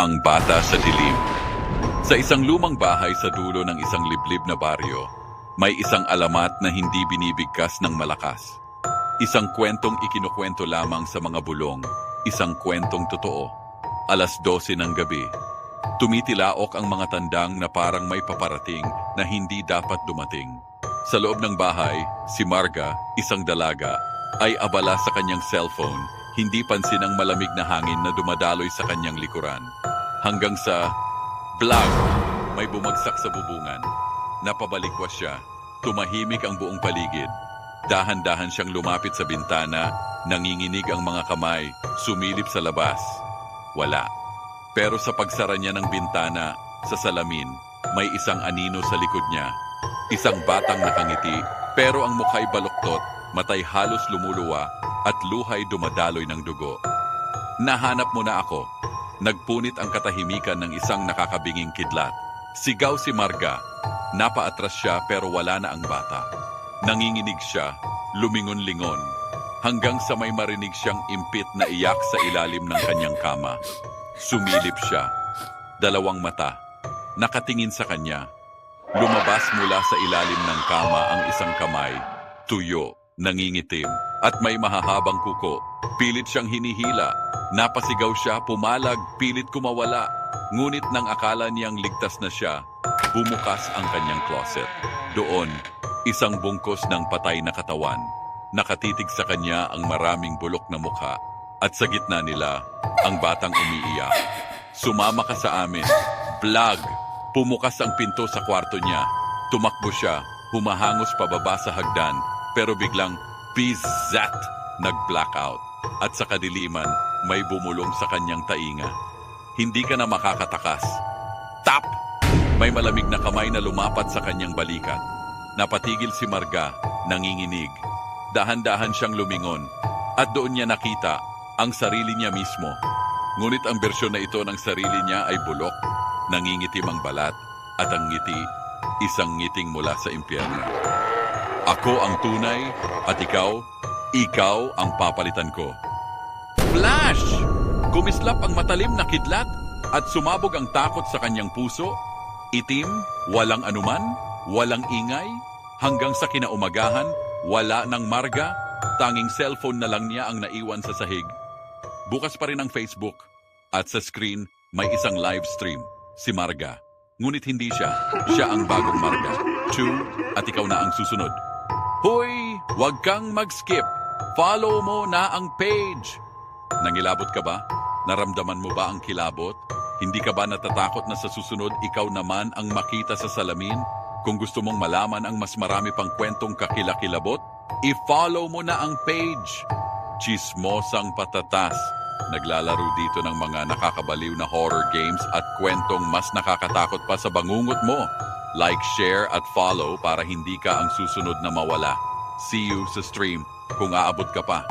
Ang Bata sa Dilim Sa isang lumang bahay sa dulo ng isang liblib na baryo, may isang alamat na hindi binibigkas ng malakas. Isang kwentong ikinukwento lamang sa mga bulong, isang kwentong totoo. Alas 12 ng gabi, tumitilaok ang mga tandang na parang may paparating na hindi dapat dumating. Sa loob ng bahay, si Marga, isang dalaga, ay abala sa kanyang cellphone, hindi pansin ang malamig na hangin na dumadaloy sa kanyang likuran. Hanggang sa, blag, may bumagsak sa bubungan. Napabalikwas siya, tumahimik ang buong paligid. Dahan-dahan siyang lumapit sa bintana, nanginginig ang mga kamay, sumilip sa labas. Wala. Pero sa pagsara niya ng bintana, sa salamin, may isang anino sa likod niya. Isang batang nakangiti, pero ang mukha'y baluktot, matay halos lumuluwa, at luhay dumadaloy ng dugo. Nahanap mo na ako. Nagpunit ang katahimikan ng isang nakakabinging kidlat. Sigaw si Marga. Napaatras siya pero wala na ang bata. Nanginginig siya, lumingon-lingon, hanggang sa may marinig siyang impit na iyak sa ilalim ng kanyang kama. Sumilip siya, dalawang mata, nakatingin sa kanya. Lumabas mula sa ilalim ng kama ang isang kamay, tuyo, nangingitim, at may mahahabang kuko. Pilit siyang hinihila, napasigaw siya, pumalag, pilit kumawala. Ngunit nang akala niyang ligtas na siya, bumukas ang kanyang closet. Doon, isang bungkos ng patay na katawan. Nakatitig sa kanya ang maraming bulok na mukha, at sa gitna nila, ang batang umiiyak. Sumama ka sa amin. Vlog! Pumukas ang pinto sa kwarto niya. Tumakbo siya, humahangos pababa sa hagdan, pero biglang, bizat! Nag-blackout. At sa kadiliman, may bumulong sa kanyang tainga. Hindi ka na makakatakas. Tap! May malamig na kamay na lumapat sa kanyang balikat. Napatigil si Marga, nanginginig. Dahan-dahan siyang lumingon. At doon niya nakita ang sarili niya mismo. Ngunit ang bersyon na ito ng sarili niya ay bulok, nangingitim ang balat, at ang ngiti, isang ngiting mula sa impyerno. Ako ang tunay, at ikaw, ikaw ang papalitan ko. Flash! Kumislap ang matalim na kidlat at sumabog ang takot sa kanyang puso. Itim, walang anuman, walang ingay, hanggang sa kinaumagahan, wala ng marga, tanging cellphone na lang niya ang naiwan sa sahig. Bukas pa rin ang Facebook at sa screen may isang live stream, si Marga. Ngunit hindi siya, siya ang bagong Marga. Chu, at ikaw na ang susunod. Hoy, wag kang mag-skip. Follow mo na ang page. Nangilabot ka ba? Naramdaman mo ba ang kilabot? Hindi ka ba natatakot na sa susunod ikaw naman ang makita sa salamin? Kung gusto mong malaman ang mas marami pang kwentong kakilakilabot, i-follow mo na ang page. Chismosang patatas. Naglalaro dito ng mga nakakabaliw na horror games at kwentong mas nakakatakot pa sa bangungot mo. Like, share at follow para hindi ka ang susunod na mawala. See you sa stream kung aabot ka pa.